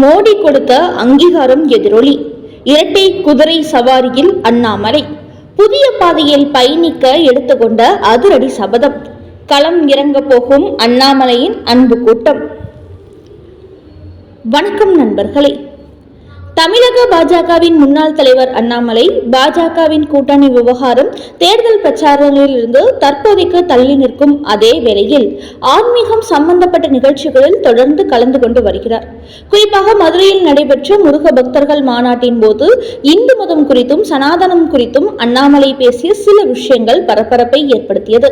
மோடி கொடுத்த அங்கீகாரம் எதிரொலி. இரட்டை குதிரை சவாரியில் அண்ணாமலை. புதிய பாதையில் பயணிக்க எடுத்துக்கொண்ட அதிரடி சபதம். களம் இறங்க போகும் அண்ணாமலையின் அன்பு கூட்டம் வணக்கம் நண்பர்களே. தமிழக பாஜகவின் முன்னாள் தலைவர் அண்ணாமலை பாஜகவின் கூட்டணி விவகாரம் தேர்தல் பிரச்சாரங்களில் இருந்து தற்போதைக்கு தள்ளி நிற்கும் அதே வேளையில் ஆன்மீகம் சம்பந்தப்பட்ட நிகழ்ச்சிகளில் தொடர்ந்து கலந்து கொண்டு வருகிறார். குறிப்பாக மதுரையில் நடைபெற்ற முருக பக்தர்கள் மாநாட்டின் போது இந்து மதம் குறித்தும் சனாதனம் குறித்தும் அண்ணாமலை பேசிய சில விஷயங்கள் பரபரப்பை ஏற்படுத்தியது.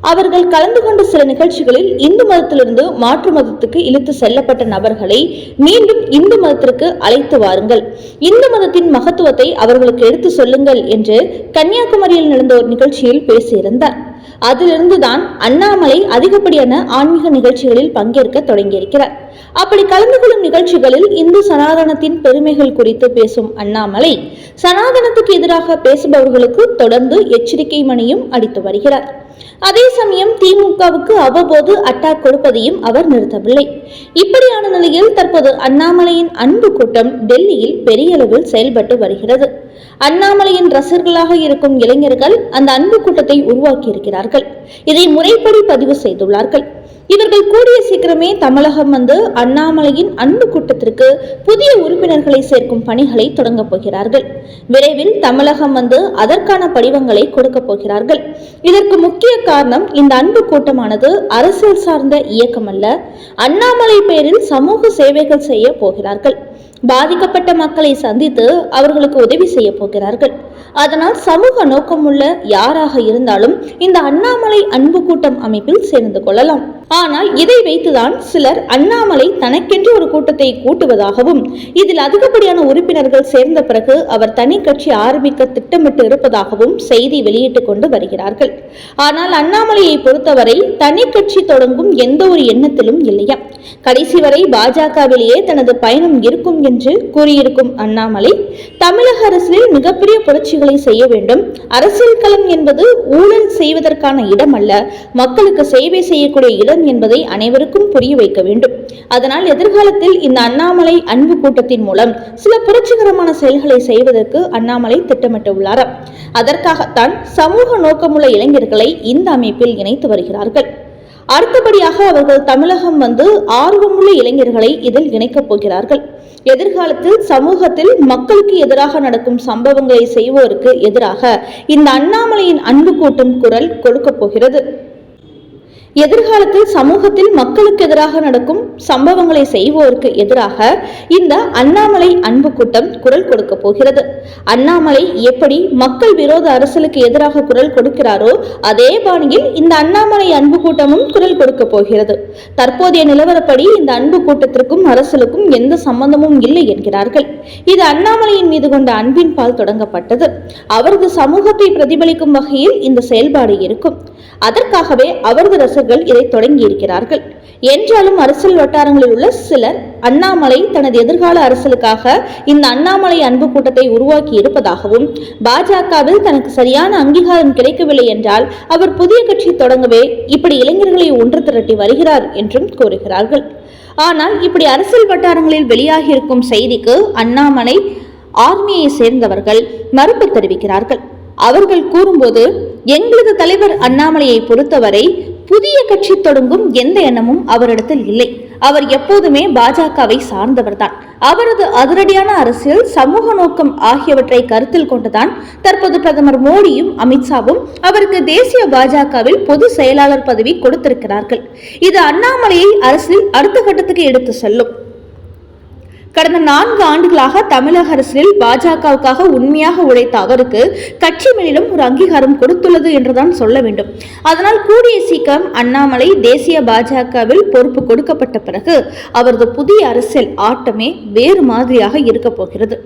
அவர்கள் கலந்து கொண்ட சில நிகழ்ச்சிகளில் இந்து மதத்திலிருந்து மாற்று மதத்துக்கு இழுத்து செல்லப்பட்ட நபர்களை மீண்டும் இந்து மதத்திற்கு அழைத்து வாருங்கள். இந்து மதத்தின் மகத்துவத்தை அவர்களுக்கு எடுத்து சொல்லுங்கள் என்று கன்னியாகுமரியில் நடந்த ஒரு நிகழ்ச்சியில் பேசியிருந்தார். அதிலிருந்துதான் அண்ணாமலை அதிகப்படியான ஆன்மீக நிகழ்ச்சிகளில் பங்கேற்க தொடங்கியிருக்கிறார். அப்படி கலந்து கொள்ளும் நிகழ்ச்சிகளில் இந்து சனாதனத்தின் பெருமைகள் குறித்து பேசும் அண்ணாமலை சனாதனத்துக்கு எதிராக பேசுபவர்களுக்கு தொடர்ந்து எச்சரிக்கை மணியும் அடித்து வருகிறார். அதே சமயம் திமுகவுக்கு அவ்வப்போது அட்டாக் கொடுப்பதையும் அவர் நிறுத்தவில்லை. இப்படியான நிலையில் தற்போது அண்ணாமலையின் அன்பு கூட்டம் டெல்லியில் பெரிய அளவில் செயல்பட்டு வருகிறது. அண்ணாமலையின் ரசிகர்களாக இருக்கும் இளைஞர்கள் அந்த அன்பு கூட்டத்தை உருவாக்கியிருக்கிறார்கள். இதை முறைப்படி பதிவு செய்துள்ளார்கள். இவர்கள் கூடிய சீக்கிரமே தமிழகம் வந்து அண்ணாமலையின் அன்பு கூட்டத்திற்கு புதிய உறுப்பினர்களை சேர்க்கும் பணிகளை தொடங்கப் போகிறார்கள். விரைவில் தமிழகம் வந்து அதற்கான படிவங்களை கொடுக்க போகிறார்கள். இதற்கு முக்கிய காரணம் இந்த அன்பு கூட்டமானது அரசியல் சார்ந்த இயக்கம் அல்ல அண்ணாமலை பெயரில் சமூக சேவைகள் செய்ய போகிறார்கள். பாதிக்கப்பட்ட மக்களை சந்தித்து அவர்களுக்கு உதவி செய்ய போகிறார்கள். அதனால் சமூக நோக்கமுள்ள யாராக இருந்தாலும் இந்த அண்ணாமலை அன்பு கூட்டம் அமைப்பில் சேர்ந்து கொள்ளலாம். ஆனால் இதை வைத்துதான் சிலர் அண்ணாமலை தனக்கென்று ஒரு கூட்டத்தை கூட்டுவதாகவும் இதில் அதிகப்படியான உறுப்பினர்கள் சேர்ந்த பிறகு அவர் தனி கட்சி ஆரம்பிக்க திட்டமிட்டு இருப்பதாகவும் செய்தி வெளியிட்டுக் கொண்டு வருகிறார்கள். ஆனால் அண்ணாமலையை பொறுத்தவரை தனி கட்சி தொடங்கும் எந்த ஒரு எண்ணத்திலும் இல்லையா? கடைசி வரை பாஜகவிலேயே தனது பயணம் இருக்கும் என்று கூறியிருக்கும் அண்ணாமலை தமிழக அரசியலில் மிகப்பெரிய புரட்சிகளை செய்ய வேண்டும். அரசியல் களம் என்பது ஊழல் செய்வதற்கான இடம் அல்ல மக்களுக்கு சேவை செய்யக்கூடிய இடம் என்பதை அனைவருக்கும் புரிய வைக்க வேண்டும். அதனால் எதிர்காலத்தில் இந்த அண்ணாமலை அன்பு கூட்டத்தின் மூலம் சில புரட்சிகரமான செயல்களை செய்வதற்கு அண்ணாமலை திட்டமிட்டுள்ளாராம் அதற்காகத்தான் சமூக நோக்கமுள்ள இளைஞர்களை இந்த அமைப்பில் இணைத்து வருகிறார்கள். அடுத்தபடியாக அவர்கள் தமிழகம் வந்து ஆர்வமுள்ள இளைஞர்களை இதில் இணைக்கப் போகிறார்கள். எதிர்காலத்தில் சமூகத்தில் மக்களுக்கு எதிராக நடக்கும் சம்பவங்களை செய்வோருக்கு எதிராக இந்த அண்ணாமலையின் அன்பு கூட்டும் குரல் கொடுக்கப் போகிறது. எதிர்காலத்தில் சமூகத்தில் மக்களுக்கு எதிராக நடக்கும் சம்பவங்களை செய்வோருக்கு எதிராக இந்த அண்ணாமலை அன்பு கூட்டம் குரல் கொடுக்க போகிறது. அண்ணாமலை எப்படி மக்கள் விரோத அரசலுக்கு எதிராக குரல் கொடுக்கிறாரோ அதே பாணியில் இந்த அண்ணாமலை அன்பு கூட்டமும் குரல் கொடுக்க போகிறது. தற்போதைய நிலவரப்படி இந்த அன்பு கூட்டத்திற்கும் அரசலுக்கும் எந்த சம்பந்தமும் இல்லை என்கிறார்கள். இது அண்ணாமலையின் மீது கொண்ட அன்பின் பால் தொடங்கப்பட்டது. அவரது சமூகத்தை பிரதிபலிக்கும் வகையில் இந்த செயல்பாடு இருக்கும். அதற்காகவே அவரது ரசிகர்கள் இதை தொடங்கியிருக்கிறார்கள். என்றாலும் அரசியல் வட்டாரங்களில் உள்ள சிலர் அண்ணாமலை தனது எதிர்கால அரசியலுக்காக இந்த அண்ணாமலை அன்பு கூட்டத்தை உருவாக்கி இருப்பதாகவும் பாஜகவில் தனக்கு சரியான அங்கீகாரம் கிடைக்கவில்லை என்றால் அவர் புதிய கட்சி தொடங்கவே இப்படி இளைஞர்களை ஒன்று திரட்டி வருகிறார் என்றும் கூறுகிறார்கள். ஆனால் இப்படி அரசியல் வட்டாரங்களில் வெளியாகியிருக்கும் செய்திக்கு அண்ணாமலை ஆர்மியை சேர்ந்தவர்கள் மறுப்பு தெரிவிக்கிறார்கள். அவர்கள் கூறும்போது எங்களது தலைவர் அண்ணாமலையை பொறுத்தவரை புதிய கட்சி தொடங்கும் எந்த எண்ணமும் அவரிடத்தில் இல்லை. அவர் எப்போதுமே பாஜகவை சார்ந்தவர்தான். அவரது அதிரடியான அரசியல் சமூக நோக்கம் ஆகியவற்றை கருத்தில் கொண்டுதான் தற்போது பிரதமர் மோடியும் அமித்ஷாவும் அவருக்கு தேசிய பாஜகவில் பொது செயலாளர் பதவி கொடுத்திருக்கிறார்கள். இது அண்ணாமலையை அரசில் அடுத்த கட்டத்துக்கு எடுத்து செல்லும். கடந்த நான்கு ஆண்டுகளாக தமிழக அரசில் பாஜகவுக்காக உண்மையாக உழைத்த அவருக்கு கட்சி மேலிடம் ஒரு அங்கீகாரம் கொடுத்துள்ளது என்றுதான் சொல்ல வேண்டும். அதனால் கூடிய சீக்கிரம் அண்ணாமலை தேசிய பாஜகவில் பொறுப்பு கொடுக்கப்பட்ட பிறகு அவரது புதிய அரசியல் ஆட்டமே வேறு மாதிரியாக இருக்க போகிறது.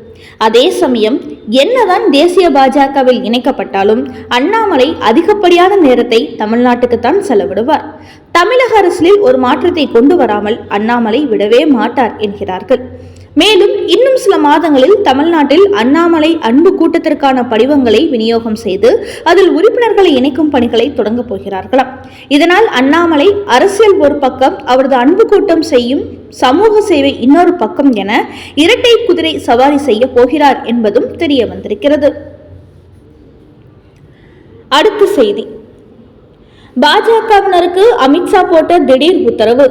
அதே சமயம் என்னதான் தேசிய பாஜகவில் இணைக்கப்பட்டாலும் அண்ணாமலை அதிகப்படியான நேரத்தை தமிழ்நாட்டுக்குத்தான் செலவிடுவார். தமிழக அரசியலில் ஒரு மாற்றத்தை கொண்டு வராமல் அண்ணாமலை விடவே மாட்டார் என்கிறார்கள். மேலும் இன்னும் சில மாதங்களில் தமிழ்நாட்டில் அண்ணாமலை அன்பு கூட்டத்திற்கான படிவங்களை விநியோகம் செய்து அதில் உறுப்பினர்களை இணைக்கும் பணிகளை தொடங்கப் போகிறார்களாம். இதனால் அண்ணாமலை அரசியல் ஒரு பக்கம் அவரது அன்பு கூட்டம் செய்யும் சமூக சேவை இன்னொரு பக்கம் என இரட்டை குதிரை சவாரி செய்ய போகிறார் என்பதும் தெரிய வந்திருக்கிறது. அடுத்த செய்தி. பாஜகவினருக்கு அமித்ஷா போட்ட திடீர் உத்தரவு.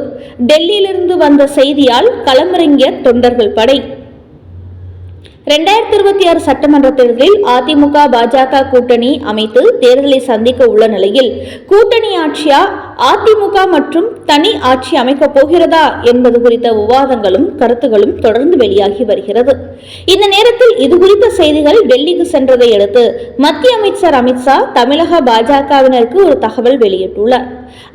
டெல்லியிலிருந்து வந்த செய்தியால் களமிறங்கிய தொண்டர்கள் படை. இரண்டாயிரத்தி இருபத்தி ஆறு சட்டமன்ற தேர்தலில் அதிமுக பாஜக கூட்டணி அமைத்து தேர்தலை சந்திக்க உள்ள நிலையில் கூட்டணி ஆட்சியா அதிமுக மற்றும் தனி ஆட்சி அமைக்கப் போகிறதா என்பது குறித்த விவாதங்களும் கருத்துகளும் தொடர்ந்து வெளியாகி வருகிறது. இந்த நேரத்தில் இது குறித்த செய்திகள் டெல்லிக்கு சென்றதை அடுத்து மத்திய அமைச்சர் அமித்ஷா தமிழக பாஜகவினருக்கு ஒரு தகவல் வெளியிட்டுள்ளார்.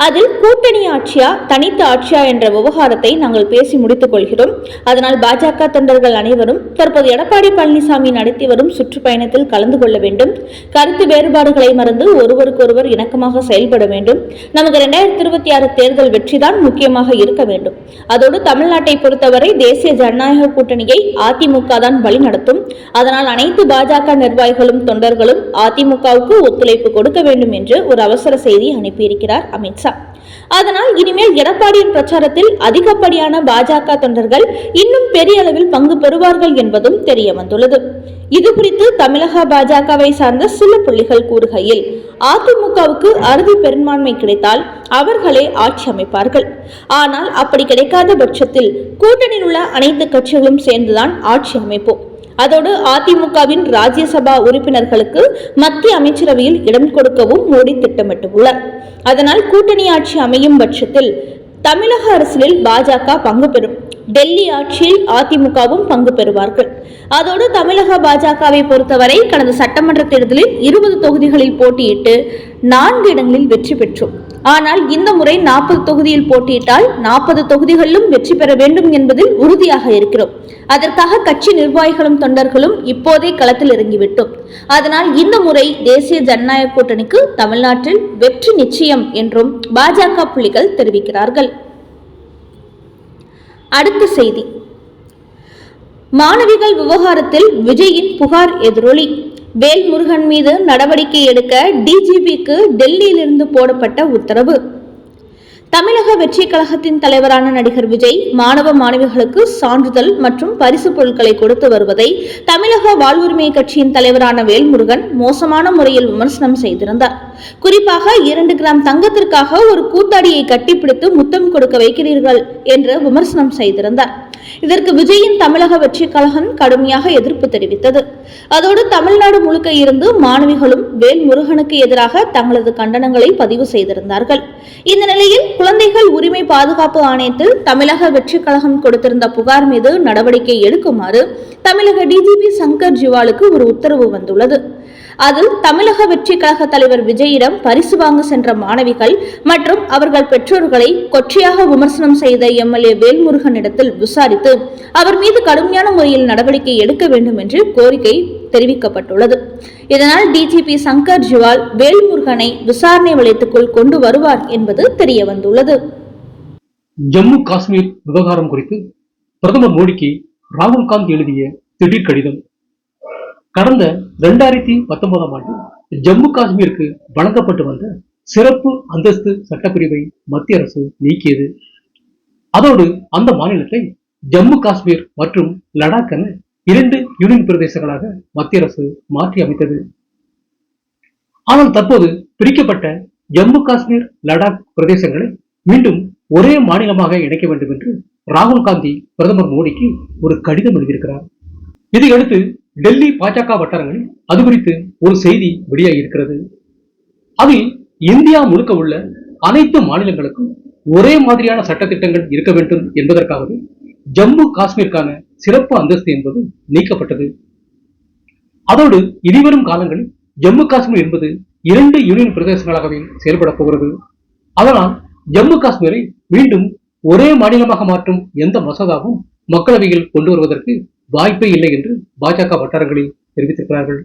அதில் கூட்டணி ஆட்சியா தனித்த ஆட்சியா என்ற விவகாரத்தை நாங்கள் பேசி முடித்துக் கொள்கிறோம். அதனால் பாஜக தொண்டர்கள் அனைவரும் தற்போது எடப்பாடி எடப்பாடி பழனிசாமி நடத்தி வரும் சுற்றுப்பயணத்தில் கலந்து கொள்ள வேண்டும். கருத்து வேறுபாடுகளை மறந்து ஒருவருக்கொருவர் இணக்கமாக செயல்பட வேண்டும். நமக்கு இரண்டாயிரத்தி இருபத்தி ஆறு தேர்தல் வெற்றிதான் முக்கியமாக இருக்க வேண்டும். அதோடு தமிழ்நாட்டை பொறுத்தவரை தேசிய ஜனநாயக கூட்டணியை அதிமுக தான் வழி நடத்தும் அதனால் அனைத்து பாஜக நிர்வாகிகளும் தொண்டர்களும் அதிமுகவுக்கு ஒத்துழைப்பு கொடுக்க வேண்டும் என்று ஒரு அவசர செய்தி அனுப்பியிருக்கிறார் அமித்ஷா அதனால் இனிமேல் எடப்பாடியின் பிரச்சாரத்தில் அதிகப்படியான பாஜக தொண்டர்கள் இன்னும் பெரிய அளவில் பங்கு பெறுவார்கள் என்பதும் தெரியும் வந்துள்ளது இது குறித்து தமிழக பாஜகவை சார்ந்த சில புள்ளிகள் கூறுகையில் அதிமுகவுக்கு அறுதி பெரும்பான்மை கிடைத்தால் அவர்களே ஆட்சி அமைப்பார்கள். ஆனால் அப்படி கிடைக்காத பட்சத்தில் கூட்டணியில் உள்ள அனைத்து கட்சிகளும் சேர்ந்துதான் ஆட்சி அமைப்போம். அதோடு அதிமுகவின் ராஜ்யசபா உறுப்பினர்களுக்கு மத்திய அமைச்சரவையில் இடம் கொடுக்கவும் மோடி திட்டமிட்டுள்ளார். அதனால் கூட்டணி ஆட்சி அமையும் பட்சத்தில் தமிழக அரசியலில் பாஜக பங்கு பெறும். டெல்லி ஆட்சியில் அதிமுகவும் பங்கு பெறுவார்கள். அதோடு தமிழக பாஜகவை பொறுத்தவரை கடந்த சட்டமன்ற தேர்தலில் இருபது தொகுதிகளில் போட்டியிட்டு நான்கு இடங்களில் வெற்றி பெற்றோம். ஆனால் இந்த முறை நாற்பது தொகுதியில் போட்டியிட்டால் நாற்பது தொகுதிகளிலும் வெற்றி பெற வேண்டும் என்பதில் உறுதியாக இருக்கிறோம். அதற்காக கட்சி நிர்வாகிகளும் தொண்டர்களும் இப்போதே களத்தில் இறங்கிவிட்டோம். அதனால் இந்த முறை தேசிய ஜனநாயக கூட்டணிக்கு தமிழ்நாட்டில் வெற்றி நிச்சயம் என்றும் பாஜக புள்ளிகள் தெரிவிக்கிறார்கள். அடுத்த செய்தி. மாணவிகள் விவகாரத்தில் விஜயின் புகார் எதிரொலி. வேல்முருகன் மீது நடவடிக்கை எடுக்க டிஜிபிக்கு டெல்லியிலிருந்து போடப்பட்ட உத்தரவு. தமிழக வெற்றி கழகத்தின் தலைவரான நடிகர் விஜய் மாணவ மாணவிகளுக்கு சான்றிதழ் மற்றும் பரிசு பொருட்களை கொடுத்து வருவதை தமிழக வாழ்வுரிமை கட்சியின் தலைவரான வேல்முருகன் மோசமான முறையில் விமர்சனம் செய்திருந்தார். குறிப்பாக இரண்டு கிராம் தங்கத்திற்காக ஒரு கூத்தாடியை கட்டிப்பிடித்து முத்தம் கொடுக்க வைக்கிறீர்கள் என்று விமர்சனம் செய்திருந்தார். இதற்கு விஜயின் தமிழக வெற்றி கழகம் கடுமையாக எதிர்ப்பு தெரிவித்தது. அதோடு தமிழ்நாடு முழுக்க இருந்து மாணவிகளும் வேல்முருகனுக்கு எதிராக தங்களது கண்டனங்களை பதிவு செய்திருந்தார்கள். இந்த நிலையில் குழந்தைகள் உரிமை பாதுகாப்பு ஆணையத்தில் தமிழக வெற்றி கழகம் கொடுத்திருந்த புகார் மீது நடவடிக்கை எடுக்குமாறு தமிழக டிஜிபி சங்கர் ஜிவாலுக்கு ஒரு உத்தரவு வந்துள்ளது. அதில் தமிழக வெற்றி கழக தலைவர் விஜயிடம் பரிசு வாங்க சென்ற மாணவிகள் மற்றும் அவர்கள் பெற்றோர்களை கொச்சையாக விமர்சனம் செய்த எம்எல்ஏ வேல்முருகனிடத்தில் விசாரித்து அவர் மீது கடுமையான முறையில் நடவடிக்கை எடுக்க வேண்டும் என்று கோரிக்கை தெரிவிக்கப்பட்டுள்ளது. இதனால் டிஜிபி சங்கர் ஜிவால் வேல்முருகனை விசாரணை வளையத்துக்குள் கொண்டு வருவார் என்பது தெரிய வந்துள்ளது. ஜம்மு காஷ்மீர் விவகாரம் குறித்து பிரதமர் மோடிக்கு ராகுல் காந்த் எழுதிய திடீர் கடிதம் கடந்த இரண்டாயிரத்தி பத்தொன்பதாம் ஆண்டு ஜம்மு காஷ்மீருக்கு வழங்கப்பட்டு வந்த சிறப்பு அந்தஸ்து சட்டப்பிரிவை மத்திய அரசு நீக்கியது. அதோடு அந்த மாநிலத்தை ஜம்மு காஷ்மீர் மற்றும் லடாக் என இரண்டு யூனியன் பிரதேசங்களாக மத்திய அரசு மாற்றி அமைத்தது. ஆனால் தற்போது பிரிக்கப்பட்ட ஜம்மு காஷ்மீர் லடாக் பிரதேசங்களை மீண்டும் ஒரே மாநிலமாக இணைக்க வேண்டும் என்று ராகுல் காந்தி பிரதமர் மோடிக்கு ஒரு கடிதம் எழுதியிருக்கிறார். இதையடுத்து டெல்லி பாஜக வட்டாரங்களில் அது குறித்து ஒரு செய்தி வெளியாகி இருக்கிறது. அதில் இந்தியா முழுக்க உள்ள அனைத்து மாநிலங்களுக்கும் ஒரே மாதிரியான சட்டத்திட்டங்கள் இருக்க வேண்டும் என்பதற்காகவே ஜம்மு காஷ்மீருக்கான சிறப்பு அந்தஸ்து என்பது நீக்கப்பட்டது. அதோடு இனிவரும் காலங்களில் ஜம்மு காஷ்மீர் என்பது இரண்டு யூனியன் பிரதேசங்களாகவே செயல்பட போகிறது. அதனால் ஜம்மு காஷ்மீரை மீண்டும் ஒரே மாநிலமாக மாற்றும் எந்த மசோதாவும் மக்களவையில் கொண்டு வருவதற்கு வாய்ப்பே இல்லை என்று பாஜக வட்டாரங்களில் தெரிவித்திருக்கிறார்கள்.